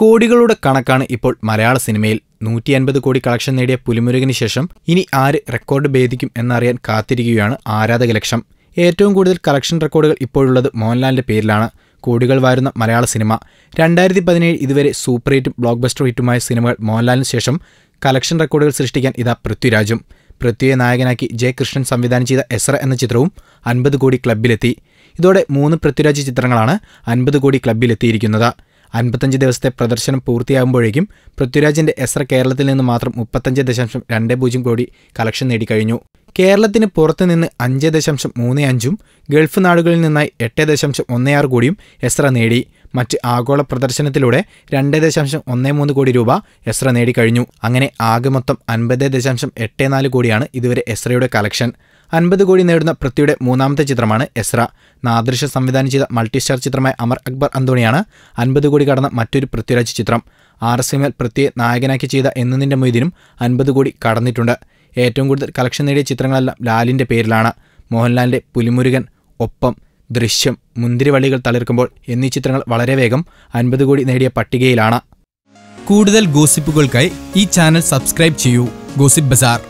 കോടികളുടെ കണക്കാണ് ഇപ്പോൾ മലയാള സിനിമയിൽ നൂറ്റി അൻപത് കോടി കളക്ഷൻ നേടിയ പുലിമുരുകന് ശേഷം ഇനി ആര് റെക്കോർഡ് ഭേദിക്കും എന്നറിയാൻ കാത്തിരിക്കുകയാണ് ആരാധക ലക്ഷം. ഏറ്റവും കൂടുതൽ കളക്ഷൻ റെക്കോർഡുകൾ ഇപ്പോഴുള്ളത് മോഹൻലാലിന്റെ പേരിലാണ്. കോടികൾ വാരുന്ന മലയാള സിനിമ. രണ്ടായിരത്തി പതിനേഴ് ഇതുവരെ സൂപ്പർ ഹിറ്റും ബ്ലോക്ക് ബസ്റ്റർ ഹിറ്റുമായ സിനിമകൾ മോഹൻലാലിന് ശേഷം കളക്ഷൻ റെക്കോർഡുകൾ സൃഷ്ടിക്കാൻ ഇതാ പൃഥ്വിരാജും. പൃഥ്വിയെ നായകനാക്കി ജെ കൃഷ്ണൻ സംവിധാനം ചെയ്ത എസ്ര എന്ന ചിത്രവും അൻപത് കോടി ക്ലബിലെത്തി ഇതോടെ മൂന്ന് പൃഥ്വിരാജ് ചിത്രങ്ങളാണ് അൻപത് കോടി ക്ലബിലെത്തിയിരിക്കുന്നത് അൻപത്തഞ്ച് ദിവസത്തെ പ്രദർശനം പൂർത്തിയാകുമ്പോഴേക്കും പൃഥ്വിരാജിന്റെ എസ്ര കേരളത്തിൽ നിന്ന് മാത്രം മുപ്പത്തഞ്ച് ദശാംശം രണ്ട് പൂജ്യം കോടി കളക്ഷൻ നേടിക്കഴിഞ്ഞു. കേരളത്തിന് പുറത്തുനിന്ന് അഞ്ച് ദശാംശം മൂന്ന് അഞ്ചും ഗൾഫ് നാടുകളിൽ നിന്നായി എട്ട് ദശാംശം ഒന്ന് ആറ് കോടിയും എസ്ര നേടി. മറ്റ് ആഗോള പ്രദർശനത്തിലൂടെ രണ്ട് ദശാംശം ഒന്ന് മൂന്ന് കോടി രൂപ എസ്ര നേടിക്കഴിഞ്ഞു. അങ്ങനെ ആകെ മൊത്തം അൻപത് ദശാംശം എട്ട് നാല് കോടിയാണ് ഇതുവരെ എസ്രയുടെ കളക്ഷൻ അൻപത് കോടി നേടുന്ന പൃഥ്വിയുടെ മൂന്നാമത്തെ ചിത്രമാണ് എസ്ര. നാദൃശ സംവിധാനം ചെയ്ത മൾട്ടിസ്റ്റാർ ചിത്രമായ അമർ അക്ബർ അന്തോണിയാണ് അൻപത് കോടി കടന്ന മറ്റൊരു പൃഥ്വിരാജ് ചിത്രം. ആർ എസ് എമ്മിൽ പൃഥ്വിയെ നായകനാക്കി ചെയ്ത എന്നതിന്റെ മൊയ്തിനും അൻപത് കോടി കടന്നിട്ടുണ്ട്. ഏറ്റവും കൂടുതൽ കളക്ഷൻ നേടിയ ചിത്രങ്ങളെല്ലാം ലാലിന്റെ പേരിലാണ്. മോഹൻലാലിന്റെ പുലിമുരുകൻ ഒപ്പം ദൃശ്യം മുന്തിരിവള്ളികൾ തളിർക്കുമ്പോൾ എന്നീ ചിത്രങ്ങൾ വളരെ വേഗം അൻപത് കോടി നേടിയ പട്ടികയിലാണ്. കൂടുതൽ ഗോസിപ്പുകൾക്കായി ഈ ചാനൽ സബ്സ്ക്രൈബ് ചെയ്യൂ. Gossip Bazaar.